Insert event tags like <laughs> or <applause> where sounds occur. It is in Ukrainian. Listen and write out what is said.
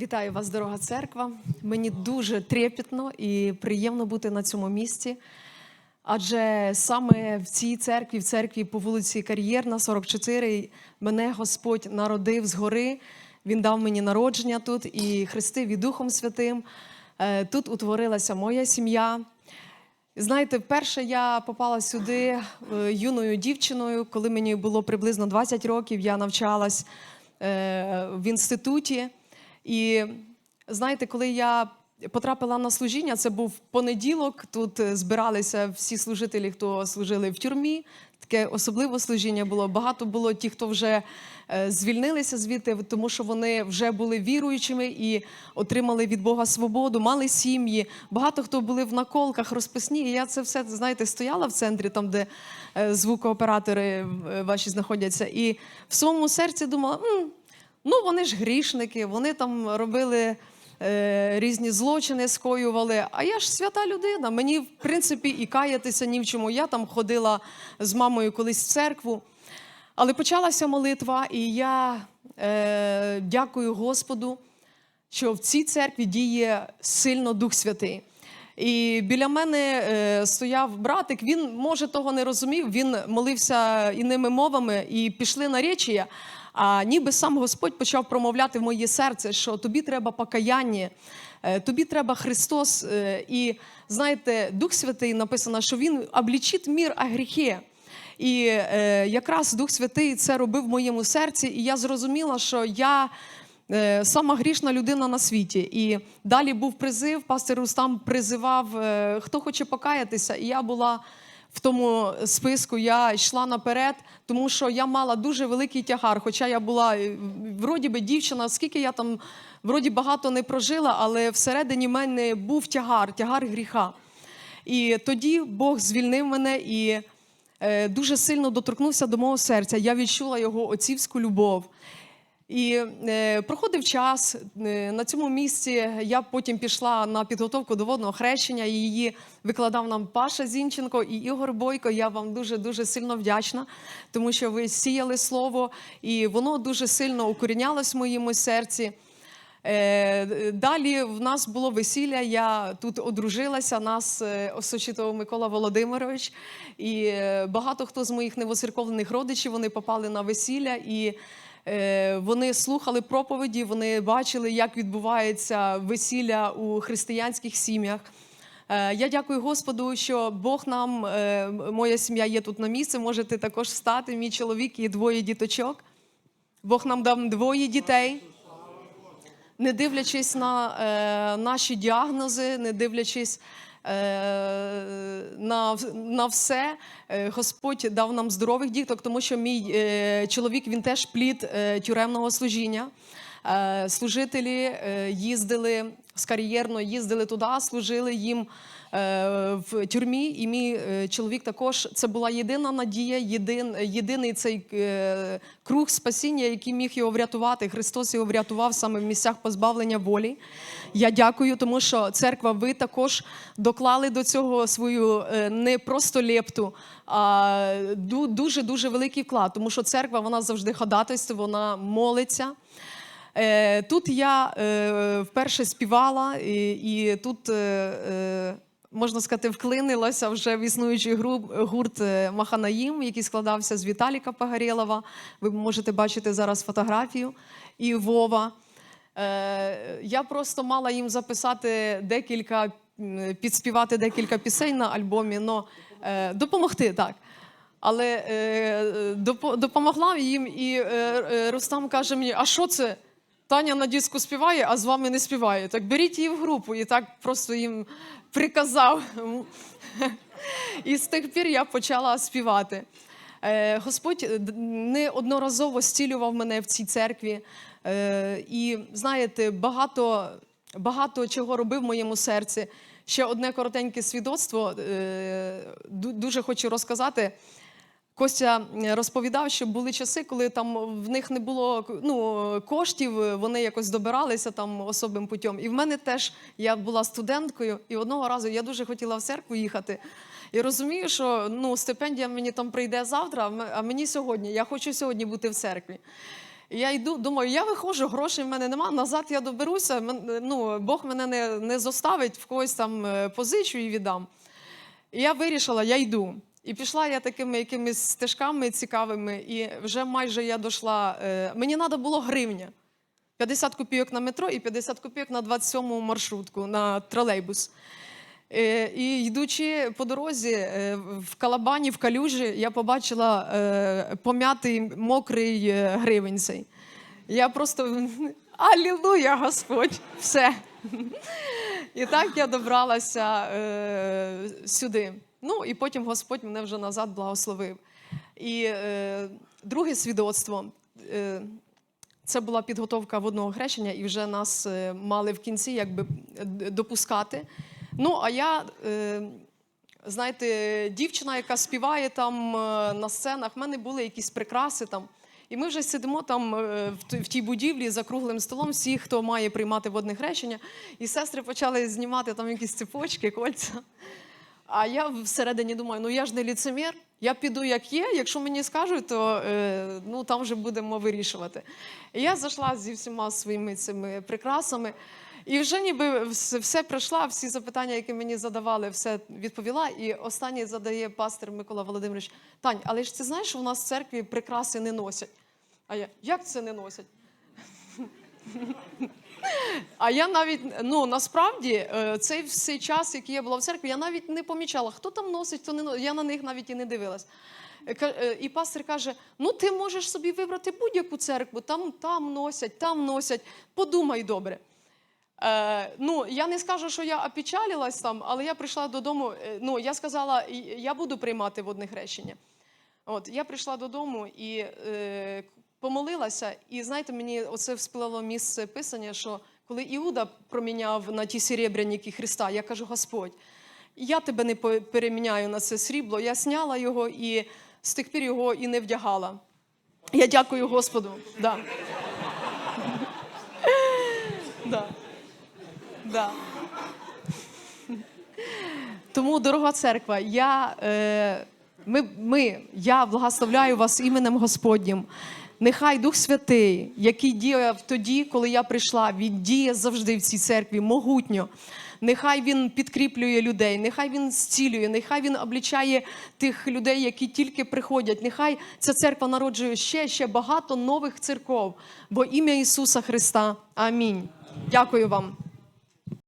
Вітаю вас, дорога церква. Мені дуже трепетно і приємно бути на цьому місці. Адже саме в цій церкві, в церкві по вулиці Кар'єрна, 44, мене Господь народив згори. Він дав мені народження тут і хрестив і Духом Святим. Е, Тут утворилася моя сім'я. Знаєте, вперше я попала сюди е, юною дівчиною, коли мені було приблизно 20 років. Я навчалась е, в інституті. І знаєте, коли я потрапила на служіння, це був понеділок. Тут е, збиралися всі служителі, хто служили в тюрмі. Таке особливе служіння було. Багато було ті, хто вже е, звільнилися звідти, тому що вони вже були віруючими і отримали від Бога свободу, мали сім'ї. Багато хто були в наколках, розписні. І я це все, знаєте, стояла в центрі, там, де е, звукооператори ваші знаходяться. І в своєму серці думала, «М, ну вони ж грішники, вони там робили. е, Різні злочини скоювали. А я ж свята людина. Мені, в принципі, і каятися ні в чому. Я там ходила з мамою колись в церкву. Але почалася молитва, і я е, дякую Господу, що в цій церкві діє сильно Дух Святий. І біля мене е, стояв братик, він може того не розумів, він молився іними мовами і пішли на речія. А ніби сам Господь почав промовляти в моє серце, що тобі треба покаяння, е, тобі треба Христос. Е, І знаєте, Дух Святий написано, що Він облічить мір о гріхи. І е, якраз Дух Святий це робив в моєму серці, і я зрозуміла, що я е, сама грішна людина на світі. І далі був призив, пастор Рустам призивав, хто хоче покаятися. І я була в тому списку, я йшла наперед, тому що я мала дуже великий тягар. Хоча я була е, вроді би дівчина, скільки я там вроді багато не прожила, але всередині мене був тягар, тягар гріха. І тоді Бог звільнив мене і е, дуже сильно доторкнувся до мого серця. Я відчула його отцівську любов. І е, проходив час е, на цьому місці. Я потім пішла на підготовку до водного хрещення. Її викладав нам Паша Зінченко і Ігор Бойко. Я вам дуже дуже сильно вдячна, тому що ви сіяли слово, і воно дуже сильно укорінялось в моєму серці. Е, Далі в нас було весілля. Я тут одружилася. Нас е, осочитував Микола Володимирович. І е, багато хто з моїх невоцерковлених родичів вони попали на весілля і. Е, Вони слухали проповіді, вони бачили, як відбувається весілля у християнських сім'ях. Е, Я дякую Господу, що Бог нам, е, моя сім'я є тут на місці. Можете також встати. Мій чоловік і двоє діточок. Бог нам дав двоє дітей не дивлячись на е, наші діагнози, не дивлячись на, на все, е, Господь дав нам здорових діток, тому що мій е, чоловік він теж плід е, тюремного служіння. Е, служителі е, їздили з кар'єрно, їздили туди, служили їм е, в тюрмі. І мій чоловік також це була єдина надія, єдин, єдиний цей круг спасіння, який міг його врятувати. Христос його врятував саме в місцях позбавлення волі. Я дякую, тому що церква, ви також доклали до цього свою не просто лепту, а дуже дуже великий вклад, тому що церква вона завжди ходатайствує, вона молиться. Е, Тут я е, вперше співала, і, тут, е, можна сказати, вклинилася вже в існуючий гурт Маханаїм, який складався з Віталіка Пагарєлова. Ви можете бачити зараз фотографію і Вова. Я просто мала їм записати декілька, підспівати декілька пісень на альбомі, но допомогти так. Але допомогла їм, і Рустам каже мені: а що це? Таня на диску співає, а з вами не співає. Так беріть її в групу. І так просто їм приказав. І з тих пір я почала співати. Е, Господь неодноразово зцілював мене в цій церкві. Е, І знаєте, багато, багато чого робив в моєму серці. Ще одне коротеньке свідоцтво. е, Дуже хочу розказати. Костя розповідав, що були часи, коли там в них не було ну, коштів, вони якось добиралися там особим путем. І в мене теж я була студенткою, і одного разу я дуже хотіла в церкву їхати. І розумію, що ну, стипендія мені там прийде завтра, а мені сьогодні. Я хочу сьогодні бути в церкві. І Я йду, думаю, я виходжу, грошей в мене нема, назад я доберуся. Ну, Бог мене не, не зоставить, в когось там е, позичу і віддам. І я вирішила, я йду. І пішла я такими якимись стежками цікавими, і вже майже я дійшла. Е, мені треба було гривня. 50 копійок на метро і 50 копійок на 27-му маршрутку на тролейбус. Е, І йдучи по дорозі е, в Калабані, в Калюжі, я побачила пом'ятий мокрий гривень цей. Я просто Алілуя, Господь! Все. І так я добралася е, сюди. Ну і потім Господь мене вже назад благословив. І е, друге свідоцтво. Е, це була підготовка водного хрещення, і вже нас е, мали в кінці якби допускати. Ну, а я, е, знаєте, дівчина, яка співає там е, на сценах, в мене були якісь прикраси там. І ми вже сидимо там е, в тій будівлі за круглим столом, всі, хто має приймати водне хрещення, і сестри почали знімати там якісь цепочки, кольця. А я всередині думаю, ну я ж не ліцемір, я піду як є. Якщо мені скажуть, то е, ну, там вже будемо вирішувати. І я зайшла зі всіма своїми цими прикрасами. І вже ніби все, пройшла, всі запитання, які мені задавали, все відповіла. І останній задає пастор Микола Володимирович: Тань, але ж ти знаєш, у нас в церкві прикраси не носять. А я як це не носять? А я навіть ну насправді е, цей всей час, який я була в церкві, я навіть не помічала, хто там носить, хто не носить. Я на них навіть і не дивилась. Е, е, І пастор каже: ну ти можеш собі вибрати будь-яку церкву, там, там носять, там носять. Подумай добре. Е, ну, я не скажу, що я опечалилась там, але я прийшла додому. е, Ну, я сказала, я буду приймати водне хрещення. От я прийшла додому і е, помолилася, і знаєте, мені оце всплило місце писання, що коли Іуда проміняв на ті серебряники Христа, я кажу: Господь, я тебе не переміняю на це срібло. Я сняла його і з тих пір його і не вдягала. Я дякую Господу. Да. <laughs> Да. Да. Тому, дорога церква, я, е, ми, ми, я благословляю вас іменем Господнім. Нехай Дух Святий, який діяв тоді, коли я прийшла, він діє завжди в цій церкві могутньо. Нехай він підкріплює людей, нехай він зцілює, нехай він облічає тих людей, які тільки приходять. Нехай ця церква народжує ще, ще багато нових церков. Во ім'я Ісуса Христа. Амінь. Дякую вам.